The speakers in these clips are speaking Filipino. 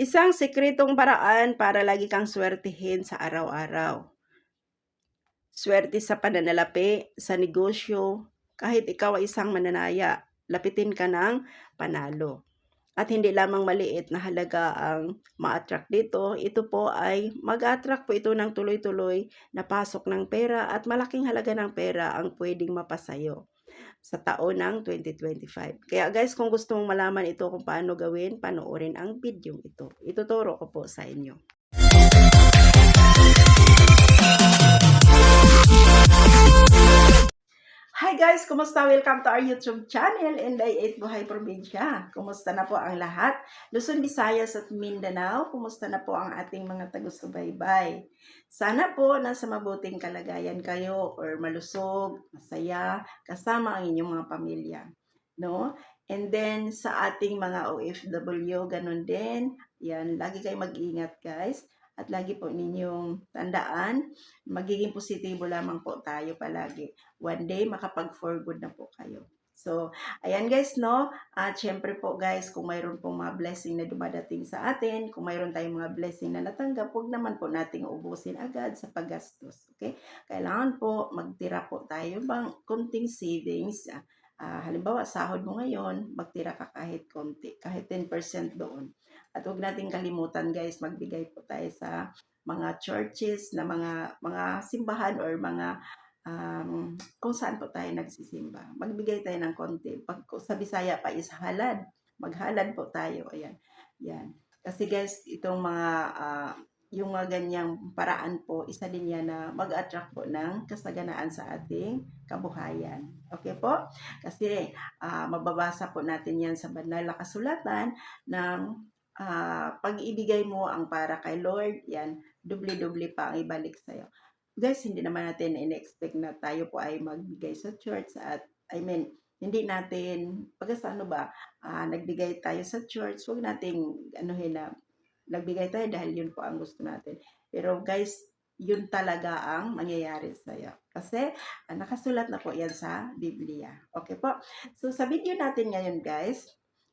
Isang sekretong paraan para lagi kang swertihin sa araw-araw. Swerte sa pananalapi, sa negosyo, kahit ikaw ay isang mananaya, lapitin ka ng panalo. At hindi lamang maliit na halaga ang ma-attract dito, ito po ay mag-attract po ito ng tuloy-tuloy na pasok ng pera at malaking halaga ng pera ang pwedeng mapasayo sa taon ng 2025. Kaya guys, kung gusto mong malaman ito kung paano gawin, panoorin ang video ito. Ituturo ko po sa inyo. Kumusta? Welcome to our YouTube channel, Inday 8 Buhay Probinsya. Kumusta na po ang lahat? Luzon, Visayas at Mindanao, kumusta na po ang ating mga tagusubaybay? Sana po nasa mabuting kalagayan kayo or malusog, masaya, kasama ang inyong mga pamilya. No? And then sa ating mga OFW, ganun din. Yan, lagi kayo mag-ingat guys. At lagi po ninyong tandaan, magiging positibo lamang po tayo palagi. One day, makapag-for good na po kayo. So, ayan guys, no? At syempre po guys, kung mayroon pong mga blessing na dumadating sa atin, kung mayroon tayong mga blessing na natanggap, huwag naman po nating ubusin agad sa paggastos. Okay? Kailangan po magtira po tayo bang konting savings. Ah, halimbawa, sahod mo ngayon, magtira ka kahit konti, kahit 10% doon. At huwag nating kalimutan guys, magbigay po tayo sa mga churches na mga mga simbahan or mga um, kung saan po tayo nagsisimba. Magbigay tayo ng konti. Pag sa Bisaya pa is halad. Maghalad po tayo. Ayan. Yan. Kasi guys, itong mga uh, yung mga ganyang paraan po, isa din yan na mag-attract po ng kasaganaan sa ating kabuhayan. Okay po? Kasi uh, mababasa po natin yan sa banal na kasulatan ng uh, pag ibigay mo ang para kay Lord, yan, dubli-dubli pa ang ibalik sa'yo. Guys, hindi naman natin in-expect na tayo po ay magbigay sa church at, I mean, hindi natin, pag sa ano ba, uh, nagbigay tayo sa church, huwag nating, ano na, nagbigay tayo dahil yun po ang gusto natin. Pero guys, yun talaga ang mangyayari sa'yo. Kasi uh, nakasulat na po yan sa Biblia. Okay po? So sa video natin ngayon guys,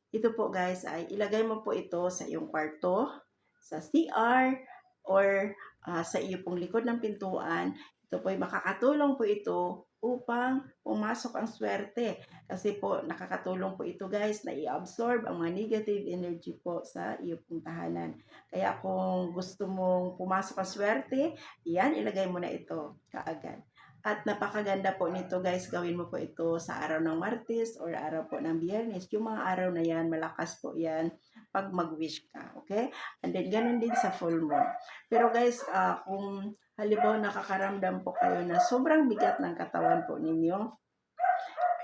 ito po guys ay ilagay mo po ito sa iyong kwarto, sa CR, or uh, sa iyo pong likod ng pintuan. Ito po ay makakatulong po ito upang pumasok ang swerte. Kasi po nakakatulong po ito guys na i-absorb ang mga negative energy po sa iyo pong tahanan. Kaya kung gusto mong pumasok ang swerte, yan, ilagay mo na ito kaagad. At napakaganda po nito guys, gawin mo po ito sa araw ng Martes or araw po ng Biyernes. Yung mga araw na yan, malakas po yan pag mag-wish ka. Okay? And then ganun din sa full moon. Pero guys, uh, kung halimbawa nakakaramdam po kayo na sobrang bigat ng katawan po ninyo,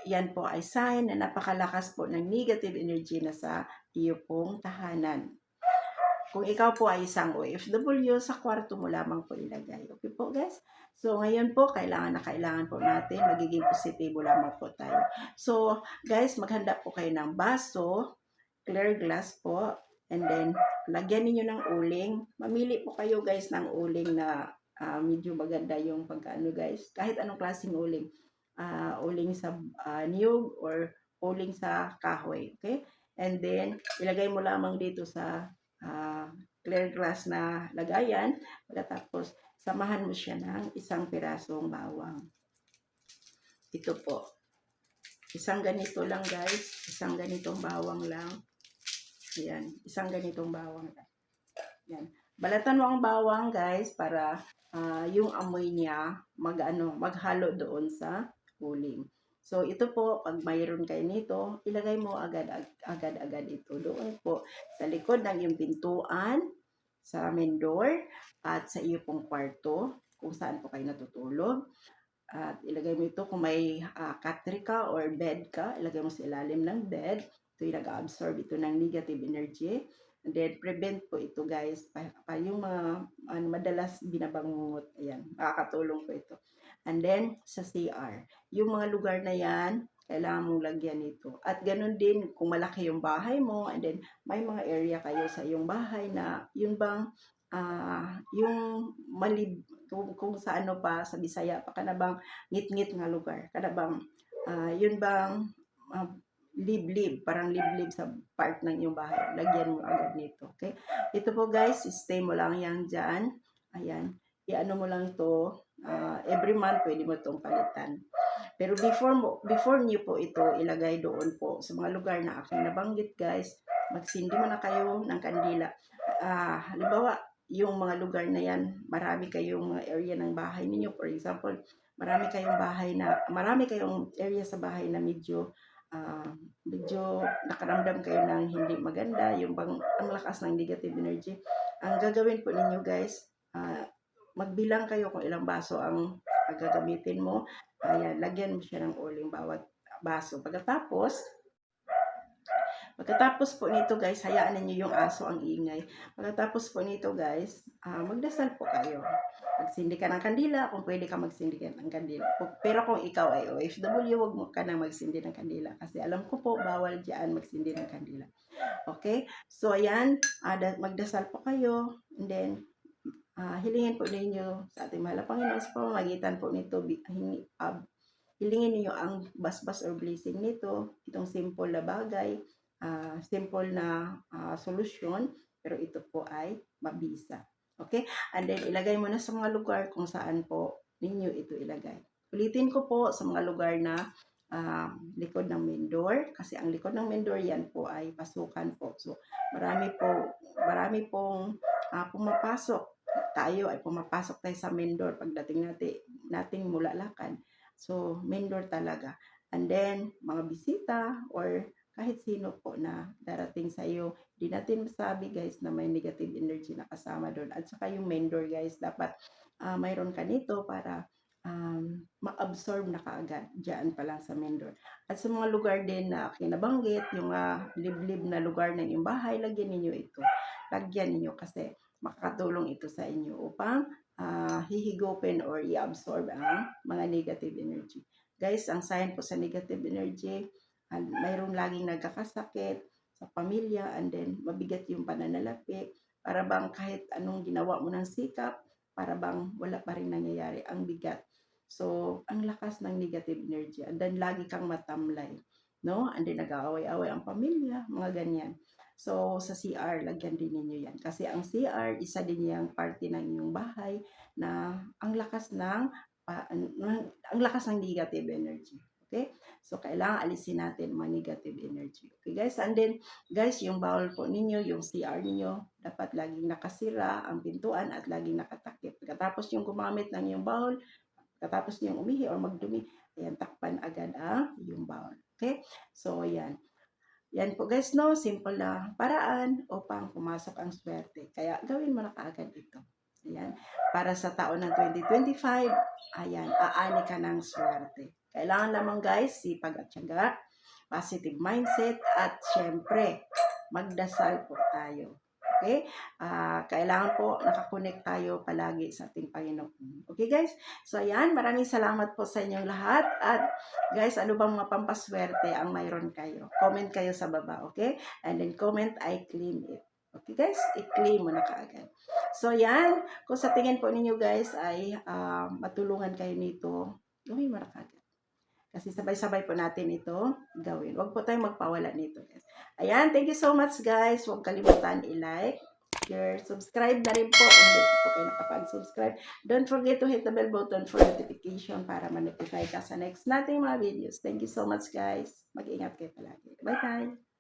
yan po ay sign na napakalakas po ng negative energy na sa iyo pong tahanan. Kung ikaw po ay isang OFW, sa kwarto mo lamang po ilagay. Okay po guys? So ngayon po, kailangan na kailangan po natin, magiging positibo lamang po tayo. So guys, maghanda po kayo ng baso, clear glass po, and then lagyan niyo ng uling. Mamili po kayo guys ng uling na uh, medyo maganda yung pagkaano guys. Kahit anong klaseng uling. Uh, uling sa uh, niyog or uling sa kahoy. Okay? And then, ilagay mo lamang dito sa uh, clear glass na lagayan. Pagkatapos, samahan mo siya ng isang pirasong bawang. Ito po. Isang ganito lang guys. Isang ganitong bawang lang. Ayan. Isang ganitong bawang lang. Yan. Balatan mo ang bawang guys para uh, yung amoy niya mag, ano, maghalo doon sa uling. So, ito po, pag mayroon kayo nito, ilagay mo agad-agad ito doon po sa likod ng iyong pintuan, sa main door, at sa iyo pong kwarto, kung saan po kayo natutulog. At ilagay mo ito kung may uh, katrika or bed ka, ilagay mo sa ilalim ng bed. Ito yung nag-absorb ito ng negative energy. And then, prevent po ito guys. Pa, pa yung mga ano, madalas binabangungot. Ayan, makakatulong po ito. And then, sa CR. Yung mga lugar na yan, kailangan mong lagyan ito. At ganun din, kung malaki yung bahay mo, and then may mga area kayo sa iyong bahay na yun bang, uh, yung malib, kung, kung sa ano pa, sa Bisaya pa, ka na ngit-ngit nga lugar, ka bang, uh, yun bang, uh, liblib, parang liblib sa part ng iyong bahay. Lagyan mo agad nito, okay? Ito po guys, stay mo lang yan dyan. Ayan, iano mo lang ito, ah, every month pwede mo itong palitan. Pero before mo, before niyo po ito ilagay doon po sa mga lugar na aking nabanggit guys, magsindi mo na kayo ng kandila. Ah, halimbawa, yung mga lugar na yan, marami kayong mga area ng bahay ninyo. For example, marami kayong bahay na, marami kayong area sa bahay na medyo, ah, medyo nakaramdam kayo ng hindi maganda, yung bang, ang lakas ng negative energy. Ang gagawin po ninyo guys, ah, magbilang kayo kung ilang baso ang gagamitin mo. Ayan, lagyan mo siya ng uling bawat baso. Pagkatapos, pagkatapos po nito guys, hayaan ninyo yung aso ang ingay. Pagkatapos po nito guys, ah, magdasal po kayo. Magsindi ka ng kandila, kung pwede ka magsindi ka ng kandila. Pero kung ikaw ay OFW, wag mo ka na magsindi ng kandila. Kasi alam ko po, bawal dyan magsindi ng kandila. Okay? So, ayan, da- magdasal po kayo. And then, ah, hilingin po ninyo sa ating mahal na Panginoon sa pamamagitan po nito, hilingin ninyo ang basbas or blessing nito, itong simple na bagay, ah, simple na ah, solusyon, pero ito po ay mabisa. Okay? And then, ilagay mo na sa mga lugar kung saan po ninyo ito ilagay. Ulitin ko po sa mga lugar na ah, likod ng main door, kasi ang likod ng main door yan po ay pasukan po. So, marami po, marami pong ah, pumapasok tayo ay pumapasok tayo sa main door pagdating natin nating mula lakad. So, main door talaga. And then, mga bisita or kahit sino po na darating sa iyo, di natin masabi guys na may negative energy na kasama doon. At saka yung main door guys, dapat ah, mayroon ka nito para um, ma-absorb na kaagad dyan pa lang sa main door. At sa mga lugar din na kinabanggit, yung liblib na lugar ng iyong bahay, lagyan ninyo ito. Lagyan ninyo kasi makakatulong ito sa inyo upang ah, hihigupin or i-absorb ang mga negative energy. Guys, ang sign po sa negative energy, and mayroong laging nagkakasakit sa pamilya and then mabigat yung pananalapi para bang kahit anong ginawa mo ng sikap, para bang wala pa rin nangyayari ang bigat. So, ang lakas ng negative energy and then lagi kang matamlay, no? And then nag-aaway-away ang pamilya, mga ganyan. So, sa CR, lagyan din ninyo yan. Kasi ang CR, isa din yung party ng inyong bahay na ang lakas ng, ng- ang lakas ng negative energy. Okay? So, kailangan alisin natin mga negative energy. Okay, guys? And then, guys, yung bowl po ninyo, yung CR ninyo, dapat laging nakasira ang pintuan at laging nakatakip. Pagkatapos yung gumamit ng yung bowl, pagkatapos yung umihi or magdumi, ayan, takpan agad ang yung bowl. Okay? So, ayan. Yan po guys, no? Simple na paraan upang pumasok ang swerte. Kaya gawin mo na kaagad ito. Ayan. Para sa taon ng 2025, ayan, aani ka ng swerte. Kailangan lamang guys, sipag at syaga, positive mindset, at syempre, magdasal po tayo. Okay? Ah, kailangan po nakakonect tayo palagi sa ating Panginoon. Okay guys? So ayan, maraming salamat po sa inyong lahat. At guys, ano bang mga pampaswerte ang mayroon kayo? Comment kayo sa baba, okay? And then comment, I claim it. Okay guys? I-claim mo na kaagad. So yan, kung sa tingin po ninyo guys ay ah, matulungan kayo nito, na kaagad. Kasi sabay-sabay po natin ito gawin. Huwag po tayong magpawala nito. Guys. Ayan, thank you so much guys. Huwag kalimutan i-like, share, subscribe na rin po hindi po kayo nakapag-subscribe. Don't forget to hit the bell button for notification para ma-notify ka sa next nating mga videos. Thank you so much guys. Mag-ingat kayo palagi. Bye-bye.